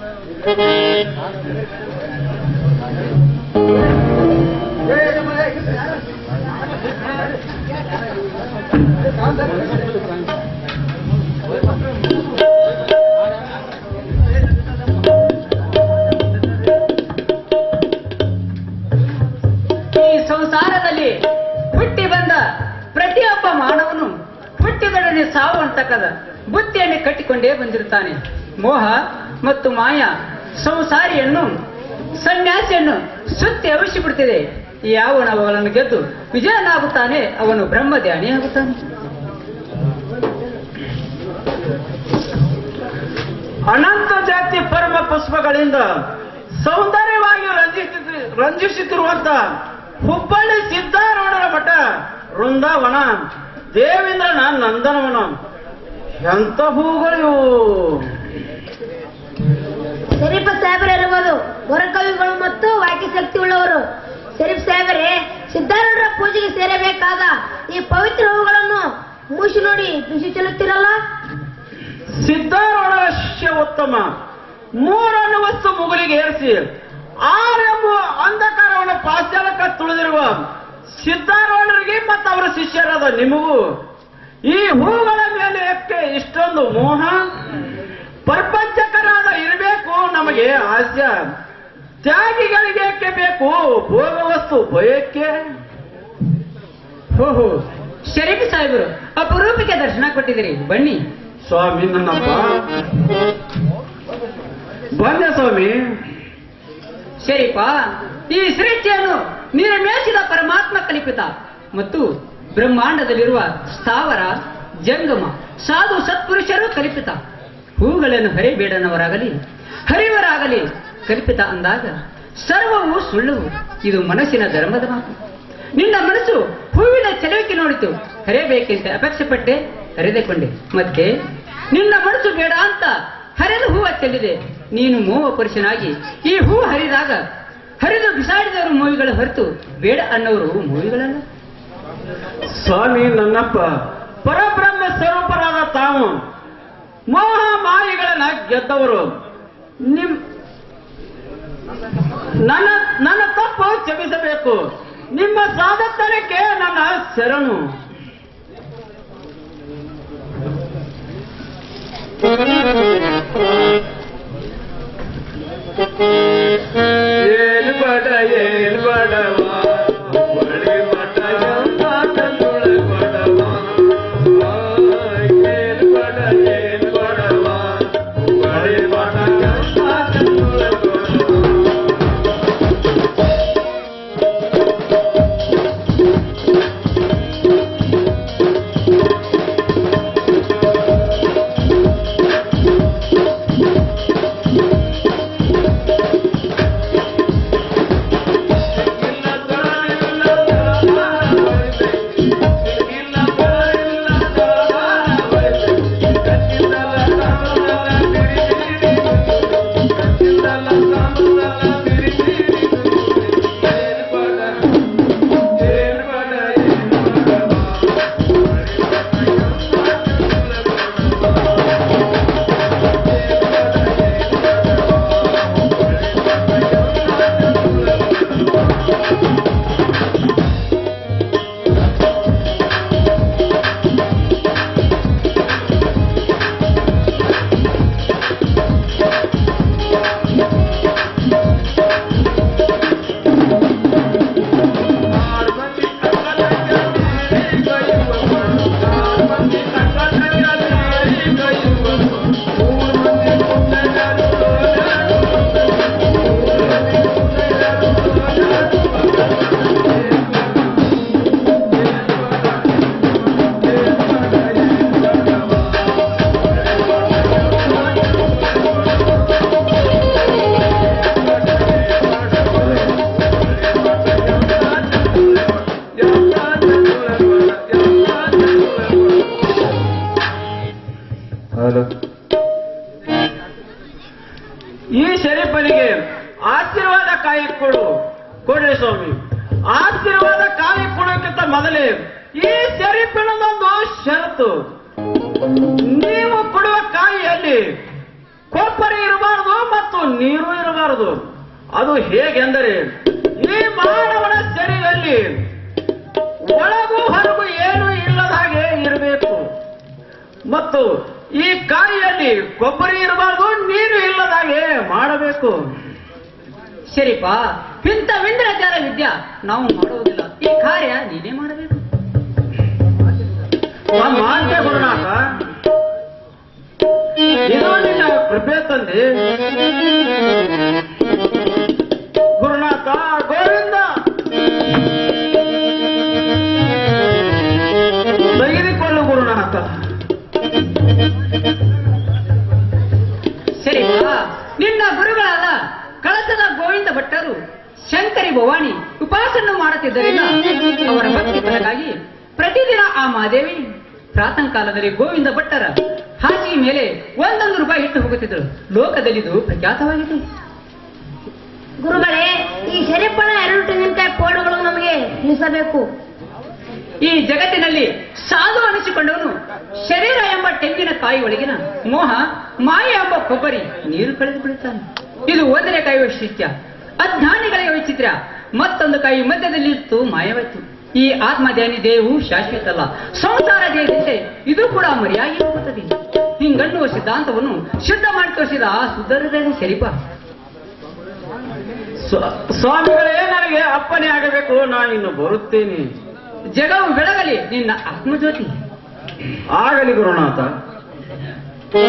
ಈ ಸಂಸಾರದಲ್ಲಿ ಹುಟ್ಟಿ ಬಂದ ಪ್ರತಿಯೊಬ್ಬ ಮಾನವನು ಹುಟ್ಟಿದೊಡನೆ ಸಾವು ಅಂತಕ್ಕದ ಬುತ್ತಿಯನ್ನು ಕಟ್ಟಿಕೊಂಡೇ ಬಂದಿರುತ್ತಾನೆ. ಮೋಹ ಮತ್ತು ಮಾಯ ಸಂಸಾರಿಯನ್ನು, ಸನ್ಯಾಸಿಯನ್ನು ಸುತ್ತಿ ಅವಶ್ಯ ಬಿಡ್ತಿದೆ ಯಾವನು ಅವನನ್ನು ಗೆದ್ದು ವಿಜಯನಾಗುತ್ತಾನೆ, ಅವನು ಬ್ರಹ್ಮಧ್ಯಾನಿ ಆಗುತ್ತಾನೆ. ಅನಂತ ಜಾತಿ ಪರಮ ಪುಷ್ಪಗಳಿಂದ ಸೌಂದರ್ಯವಾಗಿ ರಂಜಿಸಿ ರಂಜಿಸುತ್ತಿರುವಂತ ಹುಬ್ಬಳ್ಳಿ ಸಿದ್ದಾರೂಢರ ಮಠ, ವೃಂದಾವನ. ದೇವೇಂದ್ರನ ನಂದನವನ. ಎಂಥ ಹೂಗಳು? ಶರೀಫ ಸಾಹೇಬರಿರುವುದು ಹೊರಕವಿಗಳು ಮತ್ತು ವಾಕ್ಯ ಶಕ್ತಿ ಉಳ್ಳವರು. ಶರೀಫ್ ಸಾಹೇಬರೇ, ಸಿದ್ಧಾರೂಢರ ಪೂಜೆಗೆ ಸೇರಬೇಕಾದ ಈ ಪವಿತ್ರ ಹೂಗಳನ್ನು ಮೂಸಿ ನೋಡಿ ಬಿಸಿ ಚೆಲ್ಲುತ್ತಿರಲ್ಲ? ಸಿದ್ಧಾರೂಢ ಶಿಷ್ಯ ಉತ್ತಮ. ಮೂರನ್ನು ವಸ್ತು ಮುಗುಲಿಗೆ ಏರಿಸಿ ಆರೆಂಬ ಅಂಧಕಾರವನ್ನು ಪಾಶ್ಚಾಲಕ ತುಳಿದಿರುವ ಸಿದ್ಧಾರೂಢರಿಗೆ ಮತ್ತು ಅವರ ಶಿಷ್ಯರಾದ ನಿಮಗೂ, ಈ ಹೂಗಳ ಮೇಲೆ ಯಾಕೆ ಇಷ್ಟೊಂದು ಮೋಹ? ಇರಬೇಕು ನಮಗೆ ಆಸ್ಯ ತ್ಯಾಗಿಗಳಿಗೆ ಏಕೆ ಬೇಕು? ಭೋಗ ವಸ್ತು ಭಯಕ್ಕೆ? ಹೋ ಹೋ ಶರೀಫ್ ಸಾಹೇಬರು ಅಪರೂಪಕ್ಕೆ ದರ್ಶನ ಕೊಟ್ಟಿದ್ದೀರಿ. ಬನ್ನಿ. ಸ್ವಾಮಿ ನನ್ನಪ್ಪ ಬಂದೆ ಸ್ವಾಮಿ. ಶರೀಫ ಈ ಸೃಷ್ಟಿಯನ್ನು ನಿರ್ಮೇಶಿದ ಪರಮಾತ್ಮ ಕಲಿಪಿತ. ಮತ್ತು ಬ್ರಹ್ಮಾಂಡದಲ್ಲಿರುವ ಸ್ಥಾವರ ಜಂಗಮ ಸಾಧು ಸತ್ಪುರುಷರು ಕಲಿಪಿತ. ಹೂಗಳನ್ನು ಹರಿಬೇಡನವರಾಗಲಿ ಹರಿವರಾಗಲಿ. ಕಲ್ಪಿತ ಅಂದಾಗ ಸರ್ವವು ಸುಳ್ಳು ಇದು ಮನಸ್ಸಿನ ಧರ್ಮದ ಮಾತು. ನಿನ್ನ ಮನಸ್ಸು ಹೂವಿನ ಚೆಲುವಿಕೆ ನೋಡಿತು. ಹರಿಯಬೇಕೆಂತ ಅಪೇಕ್ಷೆ ಪಟ್ಟೆ ಹರಿದುಕೊಂಡೆ. ಮತ್ತೆ, ನಿನ್ನ ಮನಸ್ಸು ಬೇಡ ಅಂತ ಹರಿದು ಹೂವ ಚೆಲ್ಲಿದೆ. ನೀನು ಮೋಹ ಪುರುಷನಾಗಿ ಈ ಹೂ ಹರಿದಾಗ ಹರಿದು ಬಿಸಾಡಿದವರು ಮೂವಿಗಳು ಹೊರತು ಬೇಡ ಅನ್ನೋರು ಮೂವಿಗಳಲ್ಲ ಸ್ವಾಮಿ, ನನ್ನಪ್ಪ, ಪರಬ್ರಹ್ಮ ಸ್ವರೂಪರಾದ ತಾವು ಮೋಹ ಮಾಯಿಗಳನ್ನ ಗೆದ್ದವರು. ನಿಮ್ ನನ್ನ ನನ್ನ ತಪ್ಪು ಕ್ಷಮಿಸಬೇಕು. ನಿಮ್ಮ ಸಾಧತನಕ್ಕೆ ನನ್ನ ಶರಣು. ಏನ್ ಕಾಯಿ ಕೊಡು. ಕೊಡ್ರಿ ಸ್ವಾಮಿ. ಆಶೀರ್ವಾದ ಕಾಯಿ ಕೊಡೋಕ್ಕಿಂತ ಮೊದಲೇ ಈ ಶರೀಫಿನದೊಂದು ಷರತ್ತು. ನೀವು ಕೊಡುವ ಕಾಯಿಯಲ್ಲಿ ಕೊಬ್ಬರಿ ಇರಬಾರದು ಮತ್ತು ನೀರು ಇರಬಾರದು. ಅದು ಹೇಗೆಂದರೆ ಈ ಮಾನವನ ಶರೀರದಲ್ಲಿ ಒಳಗು ಹೊರಗೂ ಏನು ಇಲ್ಲದ ಹಾಗೆ ಇರಬೇಕು. ಮತ್ತು ಈ ಕಾಯಿಯಲ್ಲಿ ಕೊಬ್ಬರಿ ಇರಬಾರದು, ನೀರು ಇಲ್ಲದ ಹಾಗೆ ಮಾಡಬೇಕು. ಸರಿಪ ಇಂಥ ವಿಂದ್ರಾಚಾರ ವಿದ್ಯಾ ನಾವು ಮಾಡುವುದಿಲ್ಲ ಈ ಕಾರ್ಯ ನೀನೇ ಮಾಡಬೇಕು. ಗುರುನಾಥ. ಇದೋ ನಿನ್ನ ಕಾಲದಲ್ಲಿ ಗೋವಿಂದ ಭಟ್ಟರ ಹಾಸಿಗೆ ಮೇಲೆ ಒಂದೊಂದು ರೂಪಾಯಿ ಇಟ್ಟು ಹೋಗುತ್ತಿದ್ದರು. ಲೋಕದಲ್ಲಿ ಇದು ಪ್ರಖ್ಯಾತವಾಗಿದೆ. ಗುರುಗಳೇ ಈ ಶರೀಫನ ಎರಡು ತೆಂಗಿನಕಾಯಿ ಪೋಡುಗಳು ನಮಗೆ ತಿಳಿಸಬೇಕು ಈ ಜಗತ್ತಿನಲ್ಲಿ ಸಾಧು ಅನಿಸಿಕೊಂಡವನು ಶರೀರ ಎಂಬ ತೆಂಗಿನ ಕಾಯಿ ಒಳಗಿನ ಮೋಹ ಮಾಯ ಎಂಬ ಕೊಬ್ಬರಿ ನೀರು ಕಳೆದು ಬಿಡುತ್ತಾನೆ. ಇದು ಒಂದನೇ ಕಾಯಿ ವೈಶಿಷ್ಟ್ಯ ಅಜ್ಞಾನಿಗಳ ವೈಚಿತ್ರ್ಯ ಮತ್ತೊಂದು ಕಾಯಿ ಮಧ್ಯದಲ್ಲಿತ್ತು ಮಾಯವಾಯಿತು. ಈ ಆತ್ಮಧ್ಯಾನಿ ದೇಹವು ಶಾಶ್ವತ ಅಲ್ಲ ಸಂಸಾರ ದೇಹದಂತೆ ಇದು ಕೂಡ ಮರ್ಯಾದೆ ಹೋಗುತ್ತದೆ ಹಿಂಗನ್ನುವ ಸಿದ್ಧಾಂತವನ್ನು ಶುದ್ಧ ಮಾಡಿ ತೋರಿಸಿದ ಆ ಸುಂದರದೇನೆ ಶರೀಫ ಸ್ವಾಮಿಗಳೇ ನನಗೆ ಅಪ್ಪನೇ ಆಗಬೇಕು. ನಾನು ಇನ್ನು ಬರುತ್ತೇನೆ. ಜಗವು ಬೆಳಗಲಿ ನಿನ್ನ ಆತ್ಮಜ್ಯೋತಿ. ಆಗಲಿ ಗುರುನಾಥ ಿ.